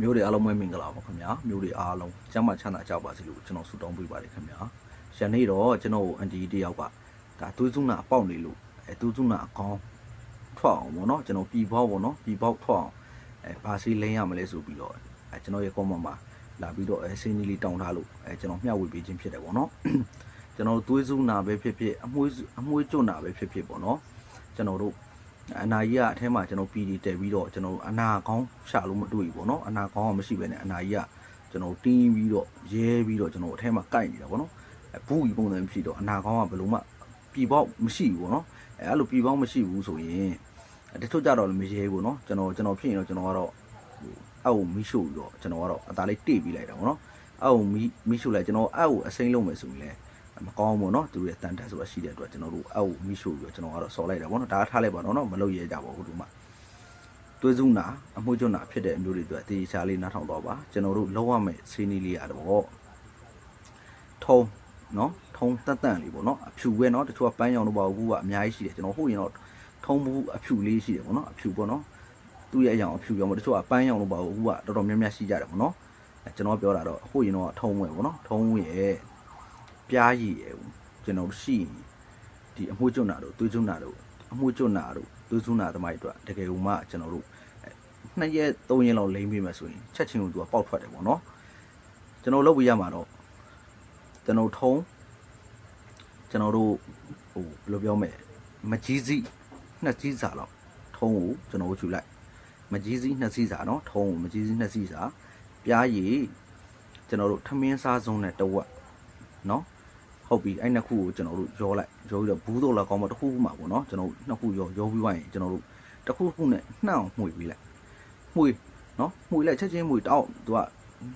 မျိုးတွေအားလုံးပဲမင်္ဂလာပါခင်ဗျာမျိုးတွေအားလုံးကျမ်းမာချမ်းသာကြပါစေလို့ကျွန်တော်ဆုတောင်းပေးပါတယ်ခင်ဗျာယနေ့တော့ကျွန်တော်အန်တီတယောက်ကဒါသွေးစုနာအပေါက်နေလို့အဲသွေးစုနာအကောင်းထွက်အောင်ပေါ့နော်ကျွန်တော်ပြည်ပေါက်ပေါ့နော်ပြည်ပေါက်ထွက်အောင်အဲဘာစီလိမ့်ရမလဲဆိုပြီးတော့အဲကျွန်တော်ရဲ့ comment မှာလာပြီးတော့အဲစင်းကြီးလေးတောင်းထားလို့အဲကျွန်တော်မျှဝေပေးခြင်းဖြစ်တယ်ပေါ့နော်ကျွန်တော်တို့သွေးစုနာပဲဖြစ်ဖြစ်အမွှေးစုအမွှေးကျွတ်နာပဲဖြစ်ဖြစ်ပေါ့နော်ကျွန်တော်တို့ အနာကြီးကအထဲမှာကျွန်တော်ပြည်တီတယ်ပြီးတော့ကျွန်တော်အနာကောင်းရှာလို့မတွေ့ဘူးပေါ့နော်အနာကောင်းကမရှိဘဲနဲ့အနာကြီးကကျွန်တော်တင်းပြီးတော့ရဲပြီးတော့ကျွန်တော်အထဲမှာကိုက်နေတာပေါ့နော်အဘူးကြီးပုံစံဖြစ်တော့အနာကောင်းကဘယ်လိုမှပြည်ပေါက်မရှိဘူးပေါ့နော်အဲအဲ့လိုပြည်ပေါက်မရှိဘူးဆိုရင်တချို့ကြတော့လည်းမရဲဘူးနော်ကျွန်တော်ကျွန်တော်ဖြစ်ရင်တော့ကျွန်တော်ကတော့အောက်ကိုမီးရှို့ပြီးတော့ကျွန်တော်ကတော့အသားလေးတိတ်ပြီးလိုက်တာပေါ့နော်အောက်ကိုမီးမီးရှို့လိုက်ကျွန်တော်အောက်ကိုအစိမ့်လုံးမယ်ဆိုရင်လည်း မကောင်းဘူးပေါ့နော်သူတို့ရဲ့တန်တန်ဆိုတာရှိတဲ့အတွက်ကျွန်တော်တို့အဲ့ကိုမိရှို့ပြီးတော့ကျွန်တော်ကတော့ဆော်လိုက်တာပေါ့နော်ဒါထားလိုက်ပါတော့နော်မလုပ်ရကြပါဘူးဒီမှာသွေးစုနာအမှုကျွန်းနာဖြစ်တဲ့အမျိုးတွေအတွက်အသေးချာလေးနားထောင်တော့ပါကျွန်တော်တို့လောက်ရမယ့်စီးနီးလေးရတော့ထုံနော်ထုံတက်တန့်လေးပေါ့နော်အဖြူပဲနော်တချို့ကပန်းရောင်တော့ပါဘူးကအများကြီးရှိတယ်ကျွန်တော်ဟုတ်ရင်တော့ထုံဘူးအဖြူလေးရှိတယ်ပေါ့နော်အဖြူပေါ့နော်သူ့ရဲ့အရောင်အဖြူရောမတချို့ကပန်းရောင်တော့ပါဘူးကတော်တော်များများရှိကြတယ်ပေါ့နော်ကျွန်တော်ပြောတာတော့ဟုတ်ရင်တော့ထုံးဝင်ပေါ့နော်ထုံးဝင်ရဲ့ ပြားရည်ရယ်ကျွန်တော်ရှိရင်ဒီအမှုကျွတ်နာတို့သွေးကျွတ်နာတို့အမှုကျွတ်နာတို့သွေးကျွတ်နာသမားတွေအတွက်တကယ်လို့မှကျွန်တော်တို့အဲနှစ်ရက်သုံးရက်လောက်လိမ့်ပြီးမှဆိုရင်ချက်ချင်းကိုသူကပေါက်ထွက်တယ်ပေါ့နော်ကျွန်တော်လုပ်ပြရမှာတော့ကျွန်တော်ထုံးကျွန်တော်တို့ဟိုဘယ်လိုပြောမလဲမကြီးစီနှစ်ကြီးစာလောက်ထုံးကိုကျွန်တော်တို့ယူလိုက်မကြီးစီနှစ်စီးစာနော်ထုံးကိုမကြီးစီနှစ်စီးစာပြားရည်ကျွန်တော်တို့ထမင်းစားစုံနဲ့တဝက်နော် ဟုတ်ပြီအဲ့နှစ်ခုကိုကျွန်တော်တို့ရောလိုက်ရောပြီးတော့ဘူးတော့လာကောင်းမတစ်ခုခုမှာပေါ့နော်ကျွန်တော်တို့နှစ်ခုရောရောပြီးသွားရင်ကျွန်တော်တို့တစ်ခုခုနဲ့နှောင်မှွေပြီးလိုက်မှွေနော်မှွေလိုက်ချက်ချင်းမှွေတောက်သူက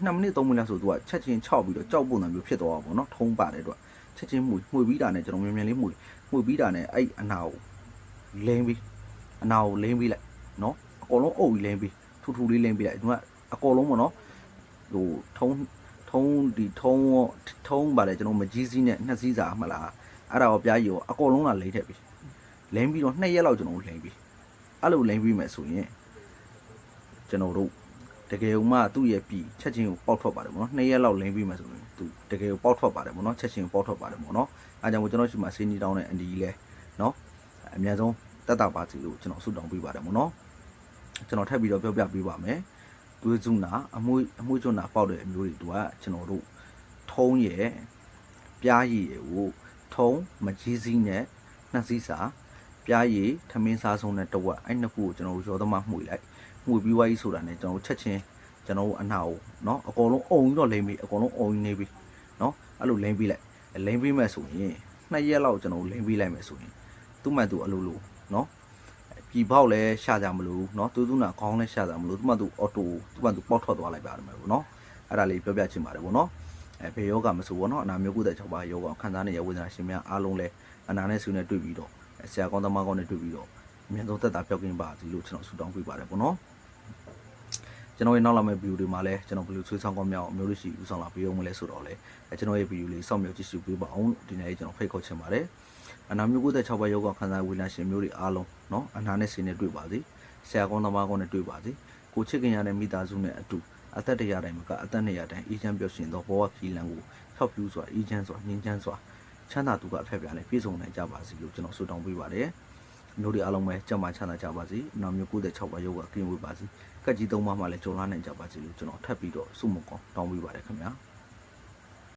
2မိနစ်3မိနစ်ဆိုသူကချက်ချင်း6ပြီးတော့ကြောက်ပုံစံမျိုးဖြစ်သွားတာပေါ့နော်ထုံးပါတယ်အတွက်ချက်ချင်းမှွေမှွေပြီးတာနဲ့ကျွန်တော်မြန်မြန်လေးမှွေမှွေပြီးတာနဲ့အဲ့အနာကိုလိမ့်ပြီးအနာကိုလိမ့်ပြီးလိုက်နော်အကုန်လုံးအုပ်ပြီးလိမ့်ပြီးထူထူလေးလိမ့်ပြီးလိုက်သူကအကုန်လုံးပေါ့နော်ဟိုထုံး ထုံးဒီထုံးရောထုံးပါတယ်ကျွန်တော်မကြီးစည်းနဲ့နှစ်စည်းစာမလားအဲ့ဒါရောပြားကြီးရောအကုန်လုံးလာလိမ့်ထက်ပြီလိမ့်ပြီးတော့နှစ်ရက်လောက်ကျွန်တော်လိမ့်ပြီအဲ့လိုလိမ့်ပြီးမယ်ဆိုရင်ကျွန်တော်တို့တကယ်မှသူ့ရဲ့ပြီချက်ချင်းကိုပေါက်ထွက်ပါတယ်ဗောနော်နှစ်ရက်လောက်လိမ့်ပြီးမယ်ဆိုရင်သူတကယ်ကိုပေါက်ထွက်ပါတယ်ဗောနော်ချက်ချင်းကိုပေါက်ထွက်ပါတယ်ဗောနော်အားကြောင့်ကျွန်တော်ရှိမှစင်းကြီးတောင်းတဲ့အန်ဒီကြီးလဲနော်အများဆုံးတက်တာပါစီလို့ကျွန်တော်ဆုတောင်းပေးပါတယ်ဗောနော်ကျွန်တော်ထပ်ပြီးတော့ပြောပြပေးပါမယ် သွေးစုနာအမွှေးအမွှေးကျွန်းနာပေါက်တဲ့အမျိုးတွေတို့ကကျွန်တော်တို့ထုံးရဲ့ပြားရည်ရဲ့ကိုထုံးမကြီးစည်းနဲ့နှစ်စည်းစာပြားရည်ထမင်းစားဆုံးနဲ့တဝက်အဲ့နှစ်ခုကိုကျွန်တော်တို့ရောသမားမှုိလိုက်မှုပြီးွားကြီးဆိုတာနဲ့ကျွန်တော်တို့ချက်ချင်းကျွန်တော်တို့အနာကိုเนาะအကုန်လုံးအုံပြီးတော့လိမ့်ပြီးအကုန်လုံးအုံပြီးနေပြီးเนาะအဲ့လိုလိမ့်ပြီးလိုက်လိမ့်ပြီးမဲ့ဆိုရင်နှစ်ရက်လောက်ကျွန်တော်တို့လိမ့်ပြီးလိုက်မယ်ဆိုရင်သူ့မှန်သူအလိုလိုเนาะ ပြည်ပေါက်လဲရှာကြမလို့เนาะသူသူနာခေါင်းလဲရှာကြမလို့သူမှသူအော်တိုသူမှသူပေါက်ထွက်သွားလိုက်ပါတယ်မယ်ပေါ့เนาะအဲ့ဒါလေးပြောပြချင်ပါတယ်ပေါ့เนาะအဲဘေယောဂမဆိုပေါ့เนาะအနာမျိုးကုတဲ့6ပါးယောဂခံစားနေရဝေဒနာရှင်များအားလုံးလဲအနာနဲ့ဆူနဲ့တွေ့ပြီးတော့ဆရာကောင်းသမားကောင်းနဲ့တွေ့ပြီးတော့အမြင်ဆုံးသက်သာပြောက်ကင်းပါစီလို့ကျွန်တော်ဆုတောင်းပေးပါတယ်ပေါ့เนาะကျွန်တော်ရဲ့နောက်လာမယ့်ဗီဒီယိုတွေမှာလည်းကျွန်တော်ဘယ်လိုဆွေးဆောင်ကောင်းမြောက်အမျိုးလို့ရှိဦးဆောင်လာပေးအောင်မလဲဆိုတော့လေအဲကျွန်တော်ရဲ့ဗီဒီယိုလေးစောင့်မျှော်ကြည့်ရှုပေးပါအောင်ဒီနေ့ကျွန်တော်ဖိတ်ခေါ်ချင်ပါတယ် အနာမျိုး96ပါးယောဂခံစားဝေဒနာရှင်မျိုးတွေအားလုံးเนาะအနာနဲ့ဆင်းနဲ့တွေ့ပါစေဆရာကောင်းသမားကောင်းနဲ့တွေ့ပါစေကိုချစ်ခင်ရတဲ့မိသားစုနဲ့အတူအသက်တရာတိုင်းမှာကအသက်နဲ့ရတိုင်းအေးချမ်းပျော်ရွှင်သောဘဝခီးလန်းကိုဖြောက်ပြူးစွာအေးချမ်းစွာငြိမ်းချမ်းစွာချမ်းသာသူကအဖက်ပြားနဲ့ပြည့်စုံနိုင်ကြပါစေလို့ကျွန်တော်ဆုတောင်းပေးပါတယ်မျိုးတွေအားလုံးပဲကြံ့မာချမ်းသာကြပါစေအနာမျိုး96ပါးယောဂကင်းဝေးပါစေကက်ကြီးသုံးပါးမှလည်းကြုံလာနိုင်ကြပါစေလို့ကျွန်တော်ထပ်ပြီးတော့ဆုမကောင်းတောင်းပေးပါတယ်ခင်ဗျာ